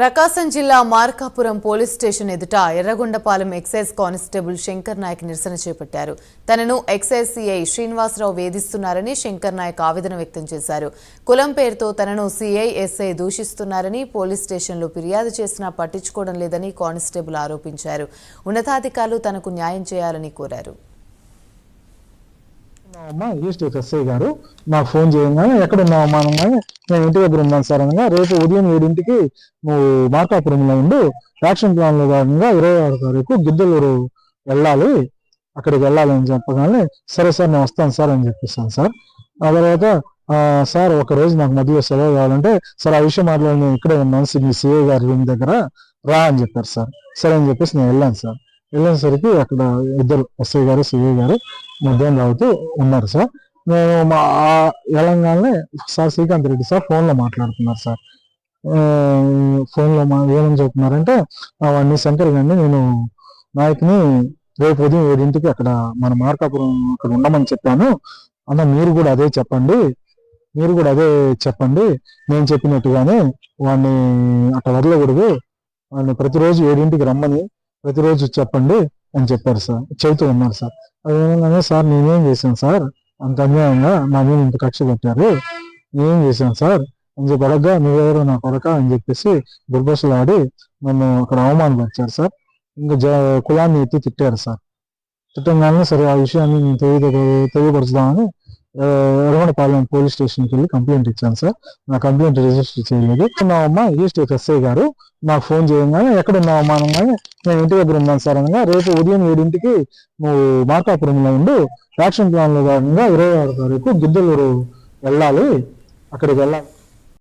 ప్రకాశం జిల్లా Markapuram police station ఎదుట Yerragondapalem excise constable Shankar Naik నిరసన చేపట్టారు. తనను ఎక్సైజ్ సిఐ శ్రీనివాసరావు వేధిస్తున్నారని శంకర్ నాయక్ ఆవేదన వ్యక్తం చేశారు. కులం పేరుతో తనను సీఐఎస్ఐ దూషిస్తున్నారని పోలీస్ స్టేషన్లో ఫిర్యాదు చేసినా పట్టించుకోవడం లేదని కానిస్టేబుల్ ఆరోపించారు. ఉన్నతాధికారులు తనకు న్యాయం చేయాలని కోరారు. అమ్మా ఈస్ట్ ఎస్ఐ గారు నాకు ఫోన్ చేయగానే ఎక్కడ ఉన్నావమ్మా అనగానే నేను ఇంటి దగ్గర ఉన్నాను సార్ అనగా రేపు ఉదయం ఏడింటికి నువ్వు మార్కాపురంలో ఉండు యాక్షన్ ప్లాన్లో భాగంగా ఇరవై ఆరు తారీఖు గిద్దలూరు వెళ్ళాలి అక్కడికి వెళ్ళాలి అని చెప్పగానే సరే సార్ నేను వస్తాను సార్ అని చెప్పేస్తాను సార్. ఆ తర్వాత సార్ ఒక రోజు నాకు మధ్యలో సెలవు కావాలంటే సార్ ఆ విషయం మాట్లాడి నేను ఇక్కడే ఉన్నాను మీ సిఏ గారి రూమ్ దగ్గర రా అని చెప్పారు సార్. సరే అని చెప్పేసి నేను వెళ్ళాను సార్. వెళ్ళేసరికి అక్కడ ఇద్దరు ఎస్ఐ గారు సిఐ గారు మధ్యాహ్నం తాగుతూ ఉన్నారు సార్. నేను మా ఆ సార్ శ్రీకాంత్ రెడ్డి సార్ ఫోన్లో మాట్లాడుతున్నారు సార్. ఫోన్లో మా ఏమని చెప్తున్నారంటే అవన్నీ వాడిని శంకర్ గారిని నేను నాయకుని రేపు ఉదయం ఏడింటికి అక్కడ మన మార్కాపురం అక్కడ ఉండమని చెప్పాను. అన్న మీరు కూడా అదే చెప్పండి. మీరు కూడా అదే చెప్పండి. నేను చెప్పినట్టుగానే వాడిని అట్లా వదలకూడదు. వాడిని ప్రతిరోజు ఏడింటికి రమ్మని ప్రతిరోజు చెప్పండి అని చెప్పారు సార్. చెబుతూ ఉన్నారు సార్. అదేమన్నా సార్ నేనేం చేశాను సార్? అంత అన్యాయంగా నా మీద ఇంత కక్ష పెట్టారు. నేనేం చేశాను సార్? అని చెప్పి అడగ్గా నువ్వెవరో నా కొడక అని చెప్పేసి దుర్భాషలు ఆడి నన్ను అక్కడ అవమానపరిచారు సార్. ఇంకా జ కులాన్ని ఎత్తి తిట్టారు సార్. తిట్టంగానే సరే ఆ విషయాన్ని నేను తెలియ తెలియపరచుదామని ఆ, ఎర్రగొండపాలెం పోలీస్ స్టేషన్కి వెళ్ళి కంప్లైంట్ ఇచ్చాను సార్. నా కంప్లైంట్ రిజిస్టర్ చేయలేదు. ఉన్నావమ్మా ఈస్ట్ ఎస్ఐ గారు నాకు ఫోన్ చేయగానే ఎక్కడ ఉన్నావమ్మా అనగానే నేను ఇంటి దగ్గర ఉన్నాను సార్ అనగా రేపు ఉదయం ఏడింటికి నువ్వు మార్కాపురంలో ఉండు యాక్షన్ ప్లాన్లో భాగంగా ఇరవై ఆరు తారీఖు గిద్దలూరు వెళ్ళాలి. అక్కడికి వెళ్ళాలి.